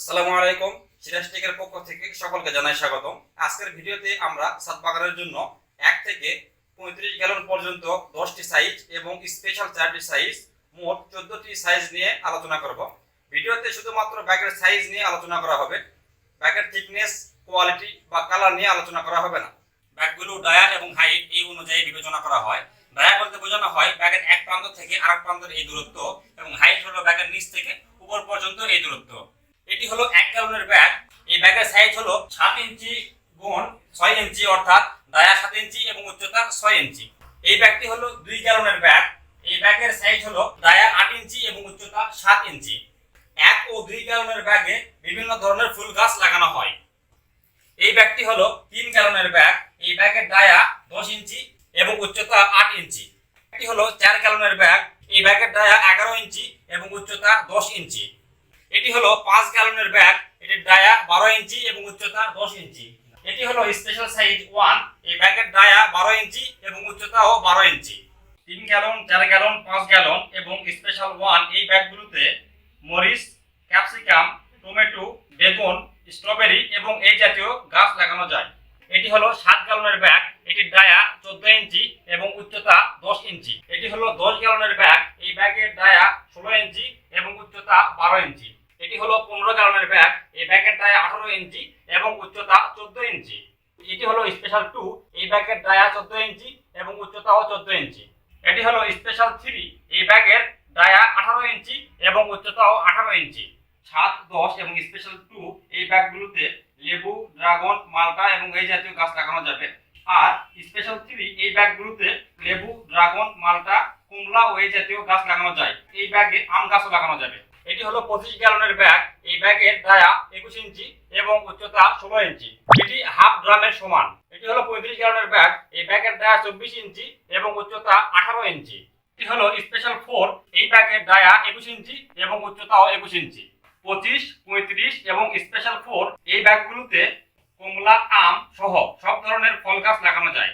আসসালামু আলাইকুম সিরাজটেকের পক্ষ থেকে সকলকে জানাই স্বাগতম। আজকের ভিডিওতে আমরা সাত বাগানের জন্য এক থেকে পঁয়ত্রিশ গ্যালন পর্যন্ত দশটি সাইজ এবং স্পেশাল চারটি সাইজ মোট চোদ্দটি সাইজ নিয়ে আলোচনা করব। ভিডিওতে শুধুমাত্র ব্যাগের সাইজ নিয়ে আলোচনা করা হবে ব্যাগের থিকনেস কোয়ালিটি বা কালার নিয়ে আলোচনা করা হবে না। ব্যাগগুলো ডায়া এবং হাইট এই অনুযায়ী বিবেচনা করা হয়। ডায়া বলতে বোঝানো হয় ব্যাগের এক প্রান্ত থেকে আরেক প্রান্তের এই দূরত্ব এবং হাইট হলো ব্যাগের নিচ থেকে উপর পর্যন্ত এই দূরত্ব। এটি হলো এক গ্যালনের ব্যাগ। এই ব্যাগের সাইজ হলো সাত ইঞ্চি গুণ ছয় ইঞ্চি, অর্থাৎ ডায়া সাত ইঞ্চি এবং উচ্চতা ছয় ইঞ্চি। এই ব্যাগটি হলো দুই গ্যালনের ব্যাগ। এই ব্যাগের সাইজ হলো ডায়া আট ইঞ্চি এবং উচ্চতা সাত ইঞ্চি। এক ও দুই গ্যালনের ব্যাগে বিভিন্ন ধরনের ফুল গাছ লাগানো হয়। এই ব্যাগটি হলো তিন গ্যালনের ব্যাগ। এই ব্যাগের ডায়া দশ ইঞ্চি এবং উচ্চতা আট ইঞ্চি। এটি হলো চার গ্যালনের ব্যাগ। এই ব্যাগের ডায়া এগারো ইঞ্চি এবং উচ্চতা দশ ইঞ্চি। এটি হলো পাঁচ গ্যালনের ব্যাগ, এটির ডায়া বারো ইঞ্চি এবং উচ্চতা দশ ইঞ্চি। এটি হলো স্পেশাল সাইজ ওয়ান এই ব্যাগের ডায়া বারো ইঞ্চি এবং উচ্চতাও বারো ইঞ্চি। তিন গ্যালন, চার গ্যালন, পাঁচ গ্যালন এবং স্পেশাল ওয়ান এই ব্যাগগুলোতে মরিচ, ক্যাপসিকাম, টমেটো, বেগুন, স্ট্রবেরি এবং এই জাতীয় গাছ লাগানো যায়। এটি হলো সাত গ্যালনের ব্যাগ, এটির ডায়া চোদ্দ ইঞ্চি এবং উচ্চতা দশ ইঞ্চি। এটি হলো দশ গ্যালনের ব্যাগ, এই ব্যাগের ডায়া ষোলো ইঞ্চি এবং উচ্চতা বারো ইঞ্চি। এটি হলো পনেরো গ্যালনের ব্যাগ। এই ব্যাগের ডায়া আঠারো ইঞ্চি এবং উচ্চতা চোদ্দ ইঞ্চি। এটি হলো স্পেশাল টু এই ব্যাগের ডায়া চোদ্দ ইঞ্চি এবং উচ্চতাও চোদ্দ ইঞ্চি। এটি হলো স্পেশাল থ্রি এই ব্যাগের ডায়া আঠারো ইঞ্চি এবং উচ্চতাও আঠারো ইঞ্চি। সাত, দশ এবং স্পেশাল টু এই ব্যাগগুলোতে লেবু, ড্রাগন, মালটা এবং এই জাতীয় গাছ লাগানো যাবে। আর স্পেশাল থ্রি এই ব্যাগগুলোতে লেবু, ড্রাগন, মালটা, কুমড়া ও এই জাতীয় গাছ লাগানো যায়। এই ব্যাগে আম গাছও লাগানো যাবে। এটি হলো পঁচিশ গ্যালনের ব্যাগ। এই ব্যাগের ডায়া একুশ ইঞ্চি এবং উচ্চতা ষোলো ইঞ্চি। এটি হাফ ড্রামের সমান। এটি হলো পঁয়ত্রিশ গ্যালনের ব্যাগ। এই ব্যাগের ডায়া চব্বিশ ইঞ্চি এবং উচ্চতা আঠারো ইঞ্চি। এটি হলো স্পেশাল ফোর। এই ব্যাগের ডায়া একুশ ইঞ্চি এবং উচ্চতাও একুশ ইঞ্চি। পঁচিশ, পঁয়ত্রিশ এবং স্পেশাল ফোর এই ব্যাগগুলোতে কমলা, আম সহ সব ধরনের ফল গাছ লাগানো যায়।